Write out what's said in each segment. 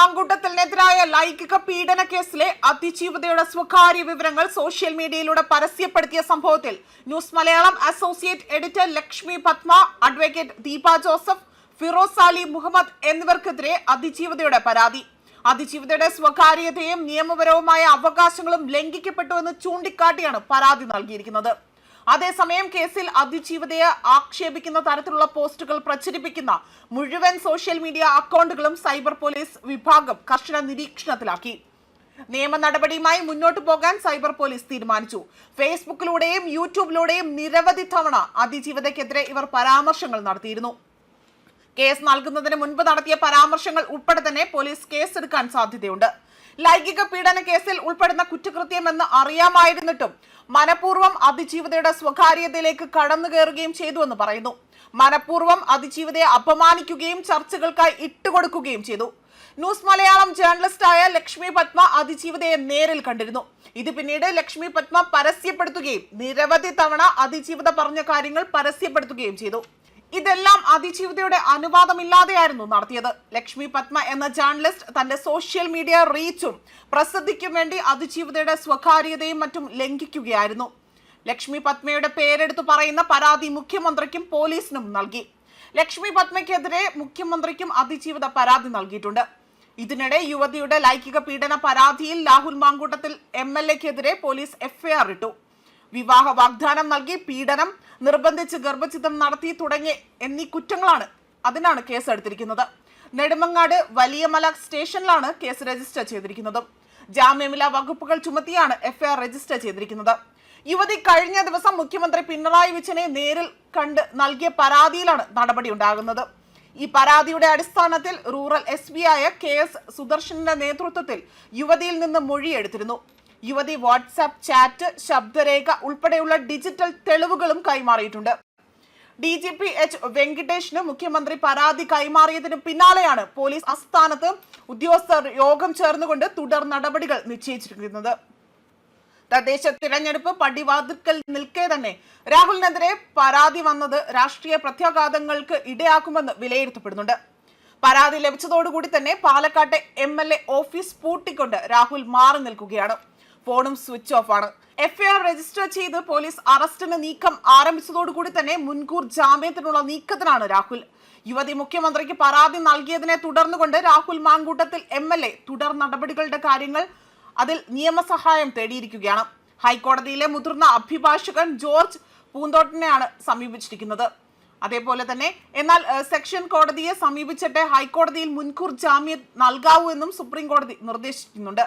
മാങ്കൂട്ടത്തിനെതിരായ ലൈംഗിക പീഡന കേസിലെ അതിജീവിതയുടെ സ്വകാര്യ വിവരങ്ങൾ സോഷ്യൽ മീഡിയയിലൂടെ പരസ്യപ്പെടുത്തിയ സംഭവത്തിൽ news Malayalam associate editor Lakshmi Padma advocate Deepa Joseph Firoz Ali Muhammad എന്നിവർക്കെതിരെ അതിജീവിതയുടെ പരാതി. അതിജീവിതയുടെ സ്വകാര്യതയും നിയമപരവുമായ അവകാശങ്ങളും ലംഘിക്കപ്പെട്ടുവെന്ന് ചൂണ്ടിക്കാട്ടിയാണ് പരാതി നൽകിയിരിക്കുന്നത്. അതേസമയം കേസിൽ അതിജീവതയെ ആക്ഷേപിക്കുന്ന തരത്തിലുള്ള പോസ്റ്റുകൾ പ്രചരിപ്പിക്കുന്ന മുഴുവൻ സോഷ്യൽ മീഡിയ അക്കൗണ്ടുകളും സൈബർ പോലീസ് വിഭാഗം കർശന നിരീക്ഷണത്തിലാക്കി. നിയമ നടപടിയുമായി മുന്നോട്ടു പോകാൻ സൈബർ പോലീസ് തീരുമാനിച്ചു. ഫേസ്ബുക്കിലൂടെയും യൂട്യൂബിലൂടെയും നിരവധി തവണ അതിജീവതയ്ക്കെതിരെ ഇവർ പരാമർശങ്ങൾ നടത്തിയിരുന്നു. കേസ് നൽകുന്നതിന് മുൻപ് നടത്തിയ പരാമർശങ്ങൾ ഉൾപ്പെടെ തന്നെ പോലീസ് കേസെടുക്കാൻ സാധ്യതയുണ്ട്. ലൈംഗിക പീഡന കേസിൽ ഉൾപ്പെടുന്ന കുറ്റകൃത്യമെന്ന് അറിയാമായിരുന്നിട്ടും മനഃപൂർവം അതിജീവിതയുടെ സ്വകാര്യതയിലേക്ക് കടന്നു കയറുകയും ചെയ്തുവെന്ന് പറയുന്നു. മനഃപൂർവം അതിജീവിതയെ അപമാനിക്കുകയും ചർച്ചകൾക്കായി ഇട്ടുകൊടുക്കുകയും ചെയ്തു. ന്യൂസ് മലയാളം ജേർണലിസ്റ്റായ ലക്ഷ്മി പത്മ അതിജീവിതയെ നേരിൽ കണ്ടിരുന്നു. ഇത് പിന്നീട് ലക്ഷ്മി പത്മ പരസ്യപ്പെടുത്തുകയും നിരവധി തവണ അതിജീവിത പറഞ്ഞ കാര്യങ്ങൾ പരസ്യപ്പെടുത്തുകയും ചെയ്തു. ഇതെല്ലാം അതിജീവിതയുടെ അനുവാദമില്ലാതെയായിരുന്നു നടത്തിയത്. ലക്ഷ്മി പത്മ എന്ന ജേർണലിസ്റ്റ് തന്റെ സോഷ്യൽ മീഡിയ റീച്ചും പ്രസിദ്ധിക്കും വേണ്ടി അതിജീവിതയുടെ സ്വകാര്യതയും മറ്റും ലംഘിക്കുകയായിരുന്നു. ലക്ഷ്മി പത്മയുടെ പേരെടുത്തു പറയുന്ന പരാതി മുഖ്യമന്ത്രിക്കും പോലീസിനും നൽകി. ലക്ഷ്മി പത്മയ്ക്കെതിരെ മുഖ്യമന്ത്രിക്കും അതിജീവിത പരാതി നൽകിയിട്ടുണ്ട്. ഇതിനിടെ യുവതിയുടെ ലൈംഗിക പീഡന പരാതിയിൽ രാഹുൽ മാങ്കൂട്ടത്തിൽ എം എൽ എക്കെതിരെ പോലീസ് എഫ്ഐആർ ഇട്ടു. വിവാഹ വാഗ്ദാനം നൽകി പീഡനം നിർബന്ധിച്ച് ഗർഭചിതം നടത്തി തുടങ്ങി എന്നീ കുറ്റങ്ങളാണ് അതിനാണ് കേസ് എടുത്തിരിക്കുന്നത് നെടുമങ്ങാട് വലിയമല സ്റ്റേഷനിലാണ് കേസ് രജിസ്റ്റർ ചെയ്തിരിക്കുന്നത്. ജാമ്യമില്ലാ വകുപ്പുകൾ ചുമത്തിയാണ് എഫ്ഐആർ രജിസ്റ്റർ ചെയ്തിരിക്കുന്നത്. യുവതി കഴിഞ്ഞ ദിവസം മുഖ്യമന്ത്രി പിണറായി വിജയനെ നേരിൽ കണ്ട് നൽകിയ പരാതിയിലാണ് നടപടി ഉണ്ടാകുന്നത്. ഈ പരാതിയുടെ അടിസ്ഥാനത്തിൽ റൂറൽ എസ് പി ആയ കെ എസ് സുദർശന്റെ നേതൃത്വത്തിൽ യുവതിയിൽ നിന്ന് മൊഴിയെടുത്തിരുന്നു. യുവതി വാട്സാപ്പ് ചാറ്റ് ശബ്ദരേഖ ഉൾപ്പെടെയുള്ള ഡിജിറ്റൽ തെളിവുകളും കൈമാറിയിട്ടുണ്ട്. ഡി ജി പി എച്ച് വെങ്കിടേഷിന് മുഖ്യമന്ത്രി പരാതി കൈമാറിയതിന് പിന്നാലെയാണ് പോലീസ് ആസ്ഥാനത്ത് ഉദ്യോഗസ്ഥർ യോഗം ചേർന്നുകൊണ്ട് തുടർ നടപടികൾ നിശ്ചയിച്ചിരിക്കുന്നത്. തദ്ദേശ തിരഞ്ഞെടുപ്പ് പടിവാതിൽക്കൽ നിൽക്കെ തന്നെ രാഹുലിനെതിരെ പരാതി വന്നത് രാഷ്ട്രീയ പ്രത്യാഘാതങ്ങൾക്ക് ഇടയാക്കുമെന്ന് വിലയിരുത്തപ്പെടുന്നുണ്ട്. പരാതി ലഭിച്ചതോടുകൂടി തന്നെ പാലക്കാട്ടെ എം എൽ എ ഓഫീസ് പൂട്ടിക്കൊണ്ട് രാഹുൽ മാറി നിൽക്കുകയാണ്. ഫോണും സ്വിച്ച് ഓഫ് ആണ്. എഫ്ഐആർ രജിസ്റ്റർ ചെയ്ത് പോലീസ് അറസ്റ്റിന് നീക്കം ആരംഭിച്ചതോടുകൂടി തന്നെ മുൻകൂർ ജാമ്യത്തിനുള്ള നീക്കത്തിനാണ് രാഹുൽ. യുവതി മുഖ്യമന്ത്രിക്ക് പരാതി നൽകിയതിനെ തുടർന്നുകൊണ്ട് Rahul Mamkoottathil M L A തുടർ നടപടികളുടെ കാര്യങ്ങൾ അതിൽ നിയമസഹായം തേടിയിരിക്കുകയാണ്. ഹൈക്കോടതിയിലെ മുതിർന്ന അഭിഭാഷകൻ ജോർജ് പൂന്തോട്ടിനെയാണ് സമീപിച്ചിരിക്കുന്നത്. അതേപോലെ തന്നെ എന്നാൽ സെക്ഷൻ കോടതിയെ സമീപിച്ചിട്ട് ഹൈക്കോടതിയിൽ മുൻകൂർ ജാമ്യം നൽകാവൂ എന്നും സുപ്രീം കോടതി നിർദ്ദേശിക്കുന്നുണ്ട്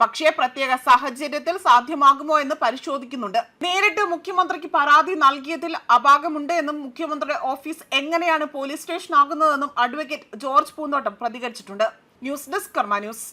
പക്ഷേ പ്രത്യേക സാഹചര്യത്തിൽ സാധ്യമാകുമോ എന്ന് പരിശോധിക്കുന്നുണ്ട്. നേരിട്ട് മുഖ്യമന്ത്രിക്ക് പരാതി നൽകിയതിൽ അപാകമുണ്ട് എന്നും മുഖ്യമന്ത്രിയുടെ ഓഫീസ് എങ്ങനെയാണ് പോലീസ് സ്റ്റേഷൻ ആകുന്നതെന്നും advocate George Poonthottam പ്രതികരിച്ചിട്ടുണ്ട്. News desk Karma news.